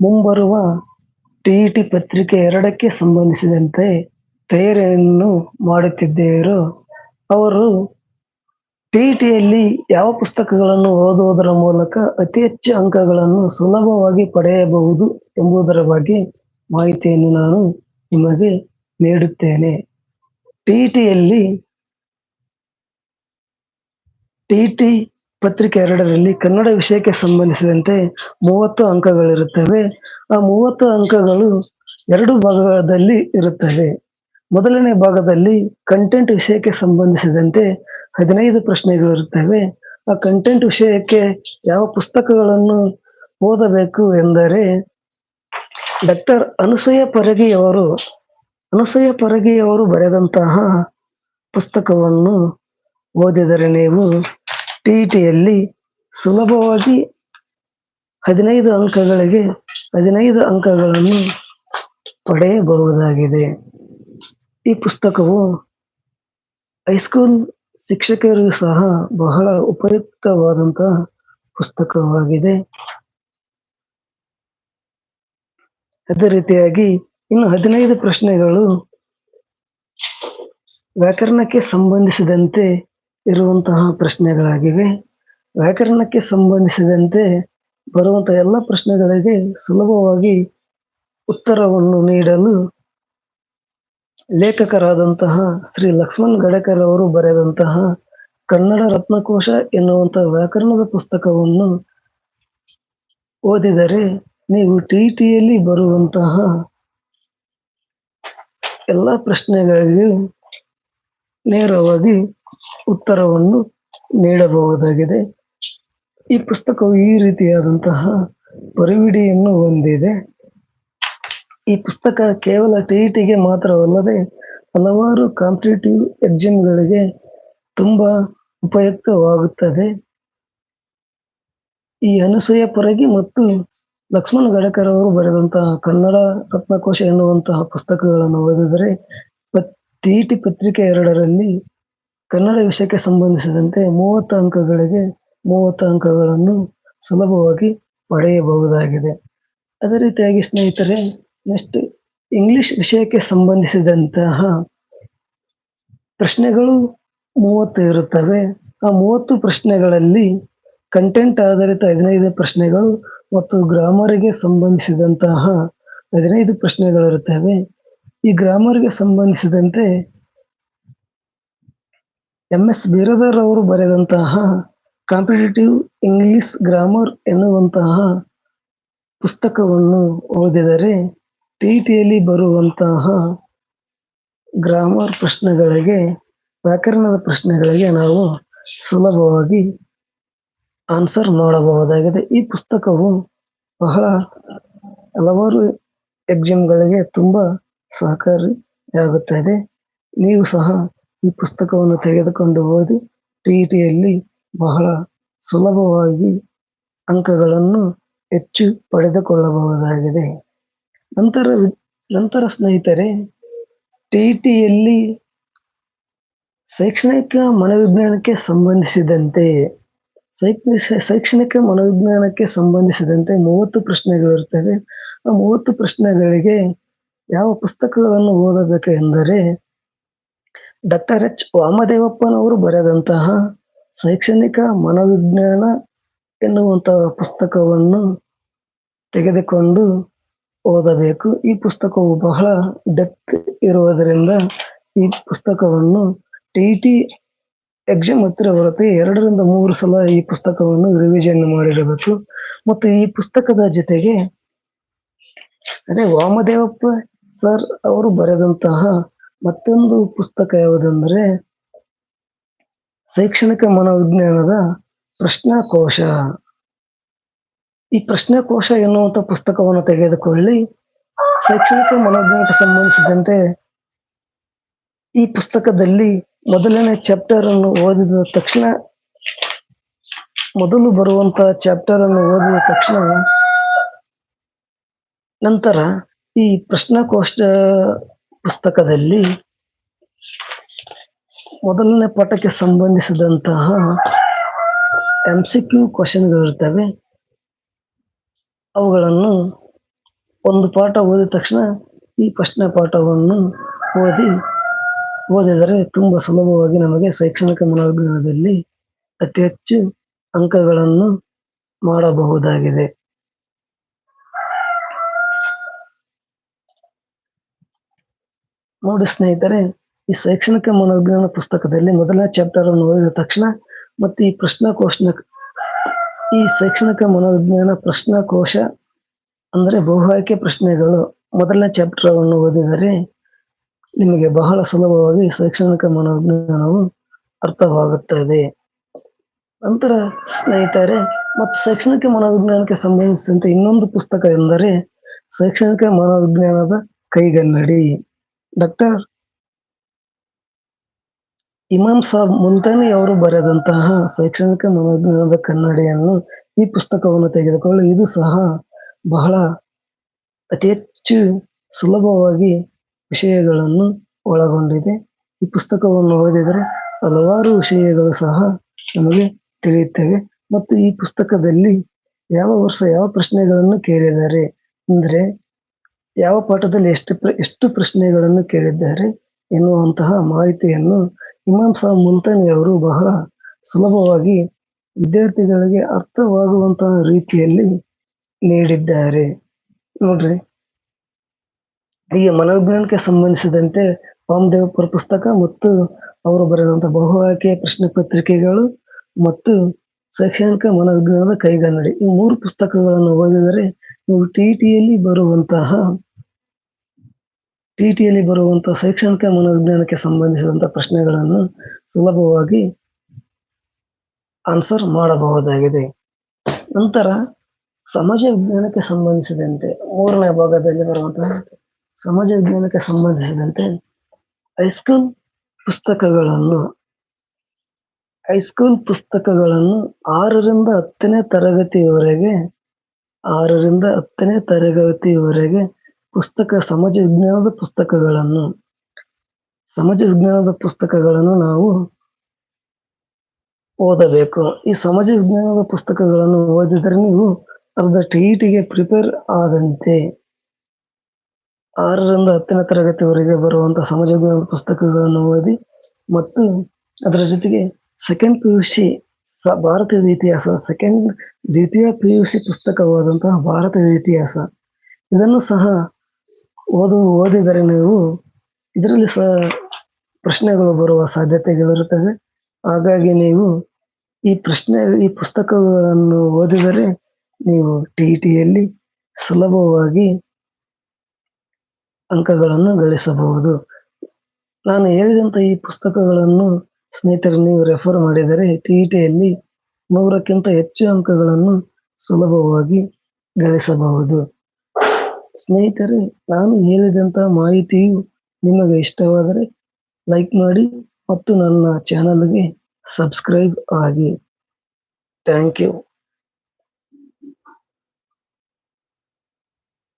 ಮುಂಬರುವ ಟಿ.ಇ.ಟಿ. ಪತ್ರಿಕೆ ಎರಡಕ್ಕೆ ಸಂಬಂಧಿಸಿದಂತೆ ತಯಾರಿಯನ್ನು ಮಾಡುತ್ತಿದ್ದರು, ಅವರು ಟಿ.ಇ.ಟಿಯಲ್ಲಿ ಯಾವ ಪುಸ್ತಕಗಳನ್ನು ಓದುವುದರ ಮೂಲಕ ಅತಿ ಹೆಚ್ಚು ಅಂಕಗಳನ್ನು ಸುಲಭವಾಗಿ ಪಡೆಯಬಹುದು ಎಂಬುದರ ಬಗ್ಗೆ ಮಾಹಿತಿಯನ್ನು ನಾನು ನಿಮಗೆ ನೀಡುತ್ತೇನೆ. ಟಿ.ಇ.ಟಿಯಲ್ಲಿ ಟಿ.ಇ.ಟಿ. ಪತ್ರಿಕೆ ಎರಡರಲ್ಲಿ ಕನ್ನಡ ವಿಷಯಕ್ಕೆ ಸಂಬಂಧಿಸಿದಂತೆ ಮೂವತ್ತು ಅಂಕಗಳಿರುತ್ತವೆ. ಆ ಮೂವತ್ತು ಅಂಕಗಳು ಎರಡು ಭಾಗದಲ್ಲಿ ಇರುತ್ತವೆ. ಮೊದಲನೇ ಭಾಗದಲ್ಲಿ ಕಂಟೆಂಟ್ ವಿಷಯಕ್ಕೆ ಸಂಬಂಧಿಸಿದಂತೆ ಹದಿನೈದು ಪ್ರಶ್ನೆಗಳು ಇರುತ್ತವೆ ಆ ಕಂಟೆಂಟ್ ವಿಷಯಕ್ಕೆ ಯಾವ ಪುಸ್ತಕಗಳನ್ನು ಓದಬೇಕು ಎಂದರೆ ಡಾಕ್ಟರ್ ಅನಸೂಯ ಪರಗಿಯವರು ಅನಸೂಯ ಪರಗಿಯವರು ಬರೆದಂತಹ ಪುಸ್ತಕವನ್ನು ಓದಿದರೆ ನೀವು ಟಿ.ಇ.ಟಿಯಲ್ಲಿ ಸುಲಭವಾಗಿ ಹದಿನೈದು ಅಂಕಗಳಿಗೆ ಹದಿನೈದು ಅಂಕಗಳನ್ನು ಪಡೆಯಬಹುದಾಗಿದೆ. ಈ ಪುಸ್ತಕವು ಹೈಸ್ಕೂಲ್ ಶಿಕ್ಷಕರಿಗೂ ಸಹ ಬಹಳ ಉಪಯುಕ್ತವಾದಂತಹ ಪುಸ್ತಕವಾಗಿದೆ. ಅದೇ ರೀತಿಯಾಗಿ ಇನ್ನು ಹದಿನೈದು ಪ್ರಶ್ನೆಗಳು ವ್ಯಾಕರಣಕ್ಕೆ ಸಂಬಂಧಿಸಿದಂತೆ ಇರುವಂತಹ ಪ್ರಶ್ನೆಗಳಾಗಿವೆ. ವ್ಯಾಕರಣಕ್ಕೆ ಸಂಬಂಧಿಸಿದಂತೆ ಬರುವಂತಹ ಎಲ್ಲ ಪ್ರಶ್ನೆಗಳಿಗೆ ಸುಲಭವಾಗಿ ಉತ್ತರವನ್ನು ನೀಡಲು ಲೇಖಕರಾದಂತಹ ಶ್ರೀ ಲಕ್ಷ್ಮಣ್ ಗಡಕರ್ ಅವರು ಬರೆದಂತಹ ಕನ್ನಡ ರತ್ನಕೋಶ ಎನ್ನುವಂತಹ ವ್ಯಾಕರಣದ ಪುಸ್ತಕವನ್ನು ಓದಿದರೆ ನೀವು ಟಿ ಟಿಯಲ್ಲಿ ಬರುವಂತಹ ಎಲ್ಲ ಪ್ರಶ್ನೆಗಳಿಗೂ ನೇರವಾಗಿ ಉತ್ತರವನ್ನು ನೀಡಬಹುದಾಗಿದೆ. ಈ ಪುಸ್ತಕವು ಈ ರೀತಿಯಾದಂತಹ ಪರಿವಿಡಿಯನ್ನು ಹೊಂದಿದೆ. ಈ ಪುಸ್ತಕ ಕೇವಲ ಟಿ.ಇ.ಟಿಗೆ ಮಾತ್ರವಲ್ಲದೆ ಹಲವಾರು ಕಾಂಪಿಟೇಟಿವ್ ಎಕ್ಸಾಮ್ಗಳಿಗೆ ತುಂಬಾ ಉಪಯುಕ್ತವಾಗುತ್ತದೆ. ಈ ಅನಸೂಯ ಪರಗಿ ಮತ್ತು ಲಕ್ಷ್ಮಣ್ ಗಡಕರ್ ಅವರು ಬರೆದಂತಹ ಕನ್ನಡ ರತ್ನಕೋಶ ಎನ್ನುವಂತಹ ಪುಸ್ತಕಗಳನ್ನು ಓದಿದರೆ ಟಿ.ಇ.ಟಿ. ಪತ್ರಿಕೆ ಎರಡರಲ್ಲಿ ಕನ್ನಡ ವಿಷಯಕ್ಕೆ ಸಂಬಂಧಿಸಿದಂತೆ ಮೂವತ್ತು ಅಂಕಗಳಿಗೆ ಮೂವತ್ತು ಅಂಕಗಳನ್ನು ಸುಲಭವಾಗಿ ಪಡೆಯಬಹುದಾಗಿದೆ. ಅದೇ ರೀತಿಯಾಗಿ ಸ್ನೇಹಿತರೆ ನೆಕ್ಸ್ಟ್ ಇಂಗ್ಲಿಷ್ ವಿಷಯಕ್ಕೆ ಸಂಬಂಧಿಸಿದಂತಹ ಪ್ರಶ್ನೆಗಳು ಮೂವತ್ತು ಇರುತ್ತವೆ. ಆ ಮೂವತ್ತು ಪ್ರಶ್ನೆಗಳಲ್ಲಿ ಕಂಟೆಂಟ್ ಆಧಾರಿತ ಹದಿನೈದು ಪ್ರಶ್ನೆಗಳು ಮತ್ತು ಗ್ರಾಮರ್‌ಗೆ ಸಂಬಂಧಿಸಿದಂತಹ ಹದಿನೈದು ಪ್ರಶ್ನೆಗಳಿರುತ್ತವೆ. ಈ ಗ್ರಾಮರ್‌ಗೆ ಸಂಬಂಧಿಸಿದಂತೆ ಎಂ. ಎಸ್. ಬೀರದರ್ ಅವರು ಬರೆದಂತಹ ಕಾಂಪಿಟೇಟಿವ್ ಇಂಗ್ಲಿಷ್ ಗ್ರಾಮರ್ ಎನ್ನುವಂತಹ ಪುಸ್ತಕವನ್ನು ಓದಿದರೆ ಟಿ ಟಿಯಲ್ಲಿ ಬರುವಂತಹ ಗ್ರಾಮರ್ ಪ್ರಶ್ನೆಗಳಿಗೆ, ವ್ಯಾಕರಣದ ಪ್ರಶ್ನೆಗಳಿಗೆ ನಾವು ಸುಲಭವಾಗಿ ಆನ್ಸರ್ ಮಾಡಬಹುದಾಗಿದೆ. ಈ ಪುಸ್ತಕವು ಬಹಳ ಹಲವಾರು ಎಕ್ಸಾಮ್‌ಗಳಿಗೆ ತುಂಬ ಸಹಕಾರಿಯಾಗುತ್ತದೆ. ನೀವು ಸಹ ಈ ಪುಸ್ತಕವನ್ನು ತೆಗೆದುಕೊಂಡು ಓದಿ ಟಿ.ಇ.ಟಿಯಲ್ಲಿ ಬಹಳ ಸುಲಭವಾಗಿ ಅಂಕಗಳನ್ನು ಹೆಚ್ಚು ಪಡೆದುಕೊಳ್ಳಬಹುದಾಗಿದೆ. ನಂತರ ನಂತರ ಸ್ನೇಹಿತರೆ ಟಿ.ಇ.ಟಿಯಲ್ಲಿ ಶೈಕ್ಷಣಿಕ ಮನೋವಿಜ್ಞಾನಕ್ಕೆ ಸಂಬಂಧಿಸಿದಂತೆ ಶೈಕ್ಷಣಿಕ ಮನೋವಿಜ್ಞಾನಕ್ಕೆ ಸಂಬಂಧಿಸಿದಂತೆ ಮೂವತ್ತು ಪ್ರಶ್ನೆಗಳಿರುತ್ತವೆ. ಆ ಮೂವತ್ತು ಪ್ರಶ್ನೆಗಳಿಗೆ ಯಾವ ಪುಸ್ತಕಗಳನ್ನು ಓದಬೇಕು ಎಂದರೆ ಡಾಕ್ಟರ್ ಎಚ್. ವಾಮದೇವಪ್ಪನವರು ಬರೆದಂತಹ ಶೈಕ್ಷಣಿಕ ಮನೋವಿಜ್ಞಾನ ಎನ್ನುವಂತಹ ಪುಸ್ತಕವನ್ನು ತೆಗೆದುಕೊಂಡು ಓದಬೇಕು. ಈ ಪುಸ್ತಕವು ಬಹಳ ಡೆಪ್ತ್ ಇರುವುದರಿಂದ ಈ ಪುಸ್ತಕವನ್ನು ಟಿ ಟಿ ಎಕ್ಸಾಮ್ ಹತ್ತಿರ ಬರುತ್ತೆ ಎರಡರಿಂದ ಮೂರು ಸಲ ಈ ಪುಸ್ತಕವನ್ನು ರಿವಿಷನ್ ಮಾಡಿರಬೇಕು ಮತ್ತು ಈ ಪುಸ್ತಕದ ಜೊತೆಗೆ, ಅದೇ ವಾಮದೇವಪ್ಪ ಸರ್ ಅವರು ಬರೆದಂತಹ ಮತ್ತೊಂದು ಪುಸ್ತಕ ಯಾವುದೆಂದರೆ ಶೈಕ್ಷಣಿಕ ಮನೋವಿಜ್ಞಾನದ ಪ್ರಶ್ನಾಕೋಶ. ಈ ಪ್ರಶ್ನಾಕೋಶ ಎನ್ನುವಂತಹ ಪುಸ್ತಕವನ್ನು ತೆಗೆದುಕೊಳ್ಳಿ. ಶೈಕ್ಷಣಿಕ ಮನೋವಿಜ್ಞಾನಕ್ಕೆ ಸಂಬಂಧಿಸಿದಂತೆ ಈ ಪುಸ್ತಕದಲ್ಲಿ ಮೊದಲನೇ ಚಾಪ್ಟರ್ ಅನ್ನು ಓದಿದ ತಕ್ಷಣ, ಮೊದಲು ಬರುವಂತಹ ಚಾಪ್ಟರ್ ಅನ್ನು ಓದಿದ ತಕ್ಷಣ ನಂತರ ಈ ಪ್ರಶ್ನಾಕೋಶ ಪುಸ್ತಕದಲ್ಲಿ ಮೊದಲನೇ ಪಾಠಕ್ಕೆ ಸಂಬಂಧಿಸಿದಂತಹ ಎಂ ಸಿಕ್ಯೂ ಕ್ವಶನ್‌ಗಳಿರ್ತವೆ. ಅವುಗಳನ್ನು ಒಂದು ಪಾಠ ಓದಿದ ತಕ್ಷಣ ಈ ಪ್ರಶ್ನೆ ಪಾಠವನ್ನು ಓದಿ ಓದಿದರೆ ತುಂಬ ಸುಲಭವಾಗಿ ನಮಗೆ ಶೈಕ್ಷಣಿಕ ಮನೋವಿಜ್ಞಾನದಲ್ಲಿ ಅತಿ ಹೆಚ್ಚು ಅಂಕಗಳನ್ನು ಮಾಡಬಹುದಾಗಿದೆ ನೋಡಿ ಸ್ನೇಹಿತರೆ, ಈ ಶೈಕ್ಷಣಿಕ ಮನೋವಿಜ್ಞಾನ ಪುಸ್ತಕದಲ್ಲಿ ಮೊದಲನೇ ಚಾಪ್ಟರ್ ಅನ್ನು ಓದಿದ ತಕ್ಷಣ ಮತ್ತು ಈ ಪ್ರಶ್ನಾಕೋಶನ ಈ ಶೈಕ್ಷಣಿಕ ಮನೋವಿಜ್ಞಾನ ಪ್ರಶ್ನಾಕೋಶ ಅಂದರೆ ಬಹು ಆಯ್ಕೆ ಪ್ರಶ್ನೆಗಳು ಮೊದಲನೇ ಚಾಪ್ಟರ್ ಅನ್ನು ಓದಿದರೆ ನಿಮಗೆ ಬಹಳ ಸುಲಭವಾಗಿ ಶೈಕ್ಷಣಿಕ ಮನೋವಿಜ್ಞಾನವು ಅರ್ಥವಾಗುತ್ತದೆ. ನಂತರ ಸ್ನೇಹಿತರೆ, ಮತ್ತು ಶೈಕ್ಷಣಿಕ ಮನೋವಿಜ್ಞಾನಕ್ಕೆ ಸಂಬಂಧಿಸಿದಂತೆ ಇನ್ನೊಂದು ಪುಸ್ತಕ ಎಂದರೆ ಶೈಕ್ಷಣಿಕ ಮನೋವಿಜ್ಞಾನದ ಕೈಗನ್ನಡಿ. ಡಾಕ್ಟರ್ ಇಮಾಮ್ ಸಾಬ್ ಮುಂತಾನಿ ಅವರು ಬರೆದಂತಹ ಶೈಕ್ಷಣಿಕ ಮನೋಜ್ಞಾನದ ಕನ್ನಡಿಯನ್ನು ಈ ಪುಸ್ತಕವನ್ನು ತೆಗೆದುಕೊಳ್ಳಿ. ಇದು ಸಹ ಬಹಳ ಅತಿ ಹೆಚ್ಚು ಸುಲಭವಾಗಿ ವಿಷಯಗಳನ್ನು ಒಳಗೊಂಡಿದೆ. ಈ ಪುಸ್ತಕವನ್ನು ಓದಿದರೆ ಹಲವಾರು ವಿಷಯಗಳು ಸಹ ನಮಗೆ ತಿಳಿಯುತ್ತವೆ. ಮತ್ತು ಈ ಪುಸ್ತಕದಲ್ಲಿ ಯಾವ ವರ್ಷ ಯಾವ ಪ್ರಶ್ನೆಗಳನ್ನು ಕೇಳಿದ್ದಾರೆ ಅಂದರೆ ಯಾವ ಪಾಠದಲ್ಲಿ ಎಷ್ಟು ಎಷ್ಟು ಪ್ರಶ್ನೆಗಳನ್ನು ಕೇಳಿದ್ದಾರೆ ಎನ್ನುವಂತಹ ಮಾಹಿತಿಯನ್ನು ಇಮಾಮ್ ಸಾಹ್ ಮುಲ್ತಾನಿ ಅವರು ಬಹಳ ಸುಲಭವಾಗಿ ವಿದ್ಯಾರ್ಥಿಗಳಿಗೆ ಅರ್ಥವಾಗುವಂತಹ ರೀತಿಯಲ್ಲಿ ನೀಡಿದ್ದಾರೆ. ನೋಡ್ರಿ. ಈಗ ಮನೋವಿಜ್ಞಾನಕ್ಕೆ ಸಂಬಂಧಿಸಿದಂತೆ ವಾಮದೇವಪುರ ಪುಸ್ತಕ ಮತ್ತು ಅವರು ಬರೆದಂತಹ ಬಹು ಆಯ್ಕೆಯ ಪ್ರಶ್ನೆ ಪತ್ರಿಕೆಗಳು ಮತ್ತು ಶೈಕ್ಷಣಿಕ ಮನೋವಿಜ್ಞಾನದ ಕೈಗನ್ನಡಿ ಈ ಮೂರು ಪುಸ್ತಕಗಳನ್ನು ಓದಿದರೆ ನೀವು ಟಿ ಟಿಯಲ್ಲಿ ಬರುವಂತಹ ಟಿ ಟಿಯಲ್ಲಿ ಬರುವಂತಹ ಶೈಕ್ಷಣಿಕ ಮನೋವಿಜ್ಞಾನಕ್ಕೆ ಸಂಬಂಧಿಸಿದಂತಹ ಪ್ರಶ್ನೆಗಳನ್ನು ಸುಲಭವಾಗಿ ಆನ್ಸರ್ ಮಾಡಬಹುದಾಗಿದೆ. ನಂತರ ಸಮಾಜ ವಿಜ್ಞಾನಕ್ಕೆ ಸಂಬಂಧಿಸಿದಂತೆ ಮೂರನೇ ಭಾಗದಲ್ಲಿ ಬರುವಂತಹ ಸಮಾಜ ವಿಜ್ಞಾನಕ್ಕೆ ಸಂಬಂಧಿಸಿದಂತೆ ಹೈಸ್ಕೂಲ್ ಪುಸ್ತಕಗಳನ್ನು ಹೈಸ್ಕೂಲ್ ಪುಸ್ತಕಗಳನ್ನು ಆರರಿಂದ ಹತ್ತನೇ ತರಗತಿಯವರೆಗೆ ಆರರಿಂದ ಹತ್ತನೇ ತರಗತಿಯವರೆಗೆ ಪುಸ್ತಕ ಸಮಾಜ ವಿಜ್ಞಾನದ ಪುಸ್ತಕಗಳನ್ನು, ಸಮಾಜ ವಿಜ್ಞಾನದ ಪುಸ್ತಕಗಳನ್ನು ನಾವು ಓದಬೇಕು. ಈ ಸಮಾಜ ವಿಜ್ಞಾನದ ಪುಸ್ತಕಗಳನ್ನು ಓದಿದರೆ ನೀವು ಅರ್ಧ ಟಿ ಟಿಗೆ ಪ್ರಿಪೇರ್ ಆದಂತೆ ಆರರಿಂದ ಹತ್ತನೇ ತರಗತಿವರೆಗೆ ಬರುವಂತಹ ಸಮಾಜ ವಿಜ್ಞಾನದ ಪುಸ್ತಕಗಳನ್ನು ಓದಿ ಮತ್ತು ಅದರ ಜೊತೆಗೆ ಸೆಕೆಂಡ್ ಪಿ ಯು ಸಿ ಭಾರತದ ಇತಿಹಾಸ ಸೆಕೆಂಡ್ ದ್ವಿತೀಯ ಪಿ ಯು ಸಿ ಪುಸ್ತಕವಾದಂತಹ ಭಾರತದ ಇತಿಹಾಸ. ಇದನ್ನು ಸಹ ಓದು, ಓದಿದರೆ ನೀವು ಇದರಲ್ಲಿ ಸಹ ಪ್ರಶ್ನೆಗಳು ಬರುವ ಸಾಧ್ಯತೆಗಳಿರುತ್ತವೆ. ಹಾಗಾಗಿ ನೀವು ಈ ಪ್ರಶ್ನೆ, ಈ ಪುಸ್ತಕಗಳನ್ನು ಓದಿದರೆ ನೀವು ಟಿ ಟಿಯಲ್ಲಿ ಸುಲಭವಾಗಿ ಅಂಕಗಳನ್ನು ಗಳಿಸಬಹುದು. ನಾನು ಹೇಳಿದಂಥ ಈ ಪುಸ್ತಕಗಳನ್ನು ಸ್ನೇಹಿತರು, ನೀವು ರೆಫರ್ ಮಾಡಿದರೆ ಟಿ ಟಿಯಲ್ಲಿ ನೂರಕ್ಕಿಂತ ಹೆಚ್ಚು ಅಂಕಗಳನ್ನು ಸುಲಭವಾಗಿ ಗಳಿಸಬಹುದು. ಸ್ನೇಹಿತರೆ, ನಾನು ಹೇಳಿದಂತಹ ಮಾಹಿತಿಯು ನಿಮಗೆ ಇಷ್ಟವಾದರೆ ಲೈಕ್ ಮಾಡಿ ಮತ್ತು ನನ್ನ ಚಾನಲ್ಗೆ ಸಬ್ಸ್ಕ್ರೈಬ್ ಆಗಿ. Thank you